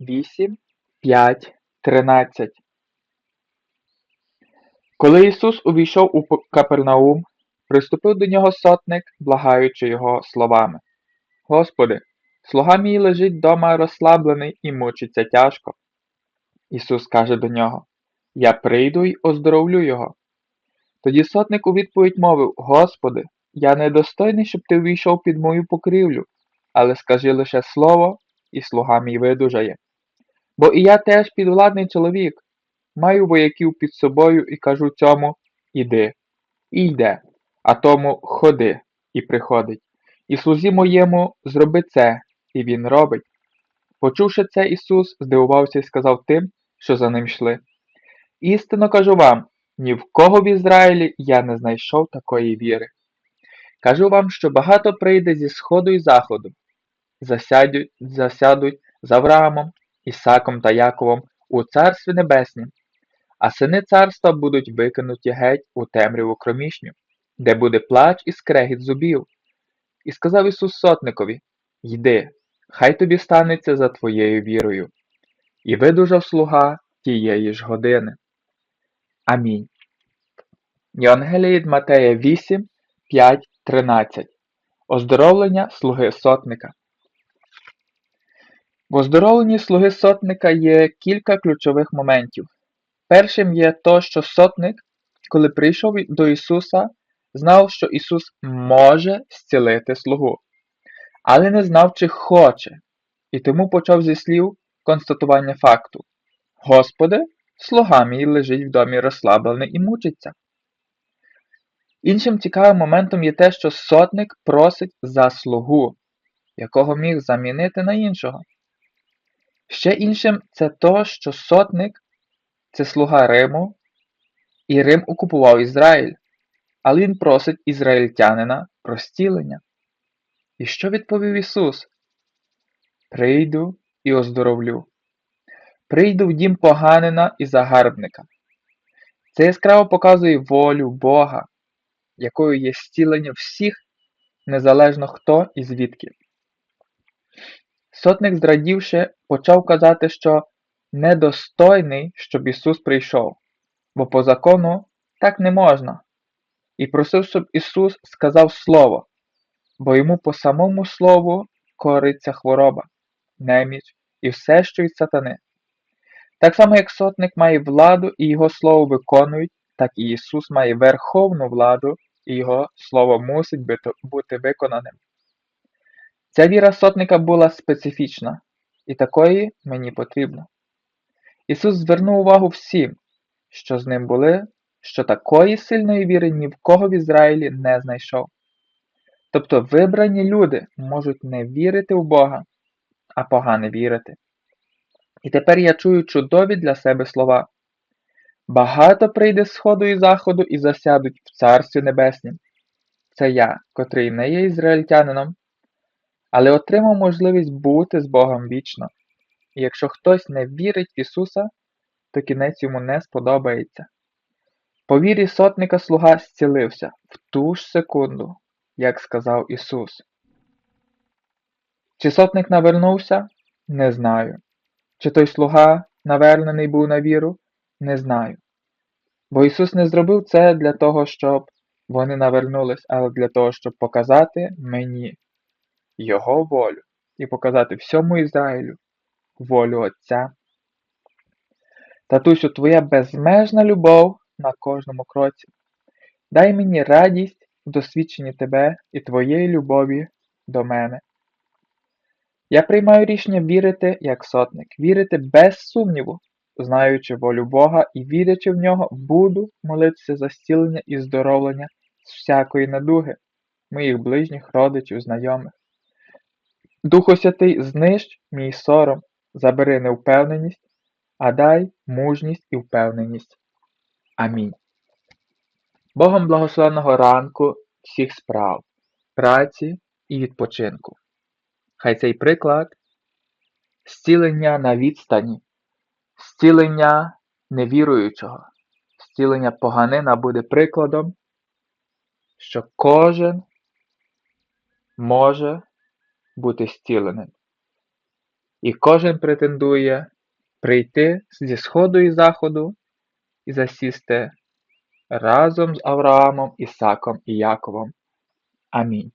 8, 5, 13 Коли Ісус увійшов у Капернаум, приступив до нього сотник, благаючи його словами. Господи, слуга мій лежить дома розслаблений і мучиться тяжко. Ісус каже до нього, Я прийду й оздоровлю його. Тоді сотник у відповідь мовив, Господи, я недостойний, щоб ти увійшов під мою покрівлю, але скажи лише слово, і слуга мій видужає. Бо і я теж підвладний чоловік, маю вояків під собою і кажу цьому іди, і йде, а тому ходи, і приходить. І слузі моєму зроби це, і він робить. Почувши це, Ісус здивувався і сказав тим, що за ним йшли. Істинно кажу вам, ні в кого в Ізраїлі я не знайшов такої віри. Кажу вам, що багато прийде зі сходу і заходу, засядуть, засядуть з Авраамом, Ісаком та Яковом у Царстві Небеснім, а сини царства будуть викинуті геть у темряву кромішню, де буде плач і скрегіт зубів. І сказав Ісус сотникові Йди, хай тобі станеться за твоєю вірою. І видужав слуга тієї ж години. Амінь. Євангеліє від Матея 8, 5, 13. Оздоровлення слуги сотника. В оздоровленні слуги сотника є кілька ключових моментів. Першим є то, що сотник, коли прийшов до Ісуса, знав, що Ісус може зцілити слугу, але не знав, чи хоче, і тому почав зі слів констатування факту: Господи, слуга мій лежить в домі розслаблений і мучиться. Іншим цікавим моментом є те, що сотник просить за слугу, якого міг замінити на іншого. Ще іншим це то, що сотник це слуга Риму, і Рим окупував Ізраїль, але він просить ізраїльтянина про зцілення. І що відповів Ісус? Прийду і оздоровлю. Прийду в дім поганина і загарбника. Це яскраво показує волю Бога, якою є зцілення всіх, незалежно хто і звідки. Сотник, зрадівши, почав казати, що недостойний, щоб Ісус прийшов, бо по закону так не можна, і просив, щоб Ісус сказав Слово, бо йому по самому Слову кориться хвороба, неміч і все, що від сатани. Так само, як сотник має владу і його слово виконують, так і Ісус має верховну владу, і Його слово мусить бути виконаним. Ця віра сотника була специфічна, і такої мені потрібно. Ісус звернув увагу всім, що з ним були, що такої сильної віри ні в кого в Ізраїлі не знайшов. Тобто вибрані люди можуть не вірити в Бога, а погано вірити. І тепер я чую чудові для себе слова. Багато прийде з сходу і заходу і засядуть в Царстві Небеснім. Це я, котрий не є ізраїльтянином, але отримав можливість бути з Богом вічно. І якщо хтось не вірить в Ісуса, то кінець йому не сподобається. По вірі сотника слуга зцілився в ту ж секунду, як сказав Ісус. Чи сотник навернувся? Не знаю. Чи той слуга навернений був на віру? Не знаю. Бо Ісус не зробив це для того, щоб вони навернулись, але для того, щоб показати мені Його волю і показати всьому Ізраїлю волю Отця. Татусю, твоя безмежна любов на кожному кроці. Дай мені радість в досвідченні тебе і твоєї любові до мене. Я приймаю рішення вірити як сотник, вірити без сумніву, знаючи волю Бога і вірячи в нього, буду молитися за зцілення і здоровлення з всякої недуги, моїх ближніх, родичів, знайомих. Духу Святий, знищ мій сором, забери невпевненість, а дай мужність і впевненість. Амінь. Богом благословеного ранку всіх справ, праці і відпочинку. Хай цей приклад зцілення на відстані, зцілення невіруючого, зцілення поганина буде прикладом, що кожен може бути зціленим. І кожен претендує прийти зі сходу і заходу і засісти разом з Авраамом, Ісаком і Яковом. Амінь.